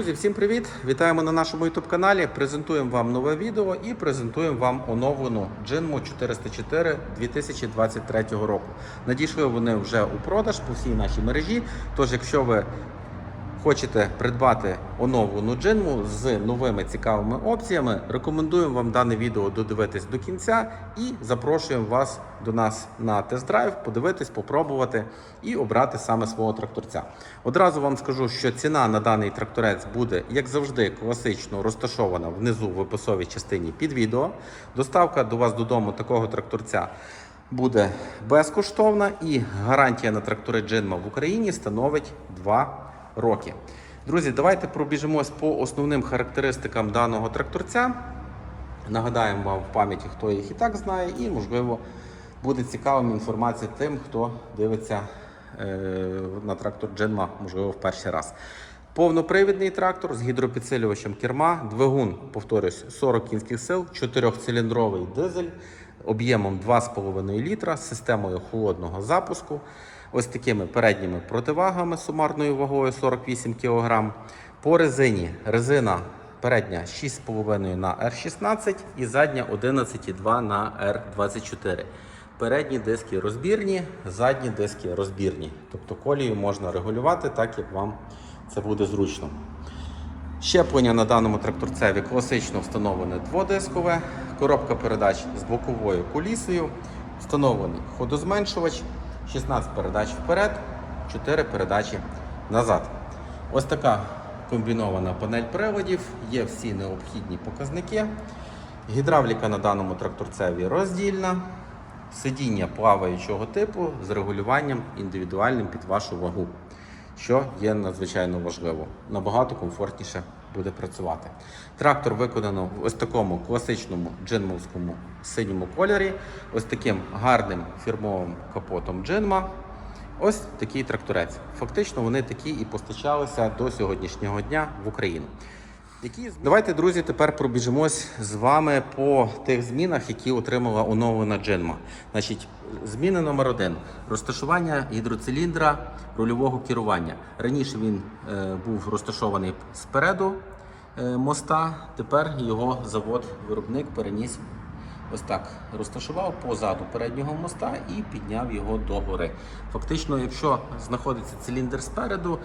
Друзі, всім привіт! Вітаємо на нашому YouTube каналі. Презентуємо вам нове відео і презентуємо вам оновлену Jinmo 404 2023 року. Надійшли вони вже у продаж по всій нашій мережі. Тож, якщо ви хочете придбати оновлену джинму з новими цікавими опціями, рекомендуємо вам дане відео додивитись до кінця і запрошуємо вас до нас на тест-драйв, подивитись, попробувати і обрати саме свого тракторця. Одразу вам скажу, що ціна на даний тракторець буде, як завжди, класично розташована внизу в описовій частині під відео. Доставка до вас додому такого тракторця. Буде безкоштовна і гарантія на трактори Джинма в Україні становить 2 роки. Друзі, давайте пробіжимось по основним характеристикам даного тракторця. Нагадаємо вам в пам'яті, хто їх і так знає, і, можливо, буде цікавим інформація тим, хто дивиться е, на трактор Джинма, можливо, в перший раз. Повнопривідний трактор з гідропідсилювачем керма, двигун, повторюсь, 40 кінських сил, 4-циліндровий дизель об'ємом 2,5 літра з системою холодного запуску. Ось такими передніми противагами сумарною вагою 48 кг. По резині резина передня 6,5 на R16 і задня 11,2 на R24. Передні диски розбірні, задні диски розбірні. Тобто колію можна регулювати так, як вам це буде зручно. Щеплення на даному тракторцеві класично встановлене дводискове, коробка передач з боковою кулісою, встановлений ходозменшувач, 16 передач вперед, 4 передачі назад. Ось така комбінована панель приладів, є всі необхідні показники. Гідравліка на даному тракторцеві роздільна, сидіння плаваючого типу з регулюванням індивідуальним під вашу вагу що є надзвичайно важливо. Набагато комфортніше буде працювати. Трактор виконано в ось такому класичному джинмовському синьому кольорі, ось таким гарним фірмовим капотом джинма. Ось такий тракторець. Фактично вони такі і постачалися до сьогоднішнього дня в Україну. Які... Давайте, друзі, тепер пробіжимось з вами по тих змінах, які отримала оновлена джинма. Значить, зміна номер один: розташування гідроциліндра рульового керування. Раніше він е, був розташований спереду е, моста, тепер його завод-виробник переніс ось так. Розташував позаду переднього моста і підняв його догори. Фактично, якщо знаходиться циліндр спереду,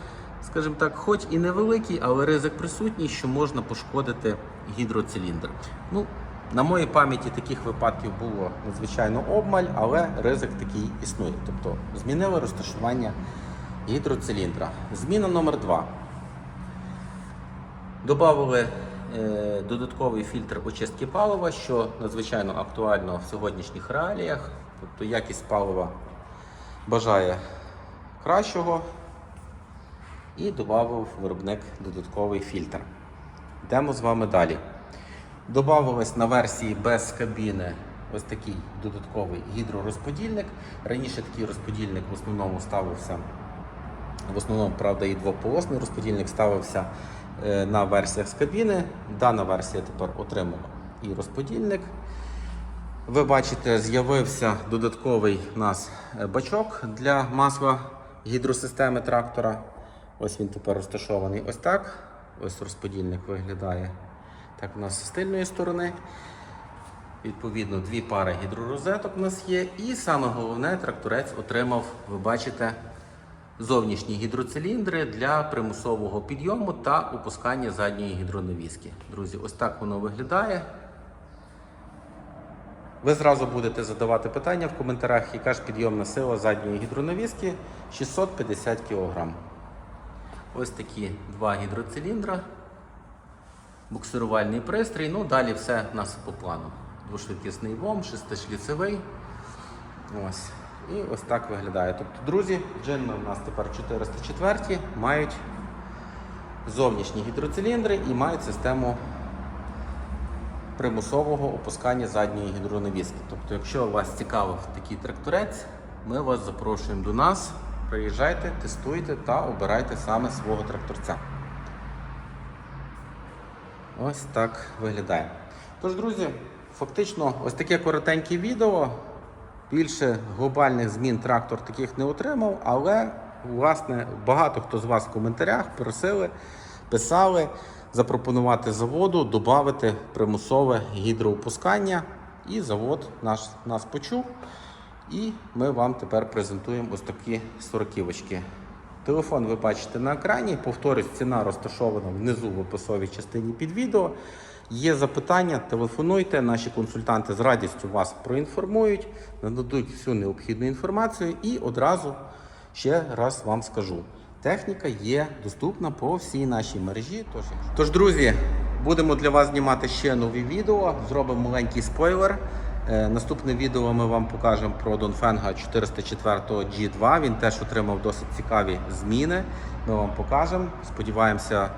скажімо так, хоч і невеликий, але ризик присутній, що можна пошкодити гідроциліндр. Ну, на моїй пам'яті таких випадків було надзвичайно обмаль, але ризик такий існує. Тобто змінили розташування гідроциліндра. Зміна номер два. Добавили е, додатковий фільтр очистки палива, що надзвичайно актуально в сьогоднішніх реаліях. Тобто якість палива бажає кращого і додав виробник додатковий фільтр. Йдемо з вами далі. Добавилось на версії без кабіни ось такий додатковий гідророзподільник. Раніше такий розподільник в основному ставився, в основному, правда, і двополосний розподільник ставився е, на версіях з кабіни. Дана версія тепер отримала і розподільник. Ви бачите, з'явився додатковий у нас бачок для масла гідросистеми трактора. Ось він тепер розташований ось так. Ось розподільник виглядає так у нас з тильної сторони. Відповідно, дві пари гідророзеток у нас є. І саме головне, тракторець отримав, ви бачите, зовнішні гідроциліндри для примусового підйому та опускання задньої гідронавіски. Друзі, ось так воно виглядає. Ви зразу будете задавати питання в коментарях, яка ж підйомна сила задньої гідронавіски 650 кг. Ось такі два гідроциліндра, буксирувальний пристрій. Ну, далі все в нас по плану. Двошвидкісний ВОМ, шестишліцевий. Ось. І ось так виглядає. Тобто, друзі, джинми у нас тепер 404 мають зовнішні гідроциліндри і мають систему примусового опускання задньої гідронавіски. Тобто, якщо вас цікавив такий тракторець, ми вас запрошуємо до нас. Приїжджайте, тестуйте та обирайте саме свого тракторця. Ось так виглядає. Тож, друзі, фактично, ось таке коротеньке відео. Більше глобальних змін трактор таких не отримав, але власне багато хто з вас в коментарях просили писали, запропонувати заводу, додати примусове гідроопускання. І завод наш, нас почув. І ми вам тепер презентуємо ось такі сороківочки. Телефон ви бачите на екрані. Повторюсь, ціна розташована внизу в описовій частині під відео. Є запитання, телефонуйте, наші консультанти з радістю вас проінформують, нададуть всю необхідну інформацію і одразу ще раз вам скажу. Техніка є доступна по всій нашій мережі. Тож, тож друзі, будемо для вас знімати ще нові відео. Зробимо маленький спойлер. Е, Наступне відео ми вам покажемо про Донфенга 404 G2. Він теж отримав досить цікаві зміни. Ми вам покажемо. Сподіваємося,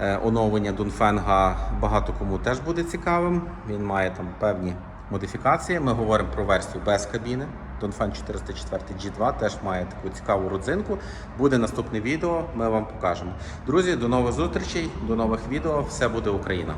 е, оновлення Донфенга багато кому теж буде цікавим. Він має там певні модифікації. Ми говоримо про версію без кабіни. Донфен 404 G2 теж має таку цікаву родзинку. Буде наступне відео, ми вам покажемо. Друзі, до нових зустрічей, до нових відео. Все буде Україна!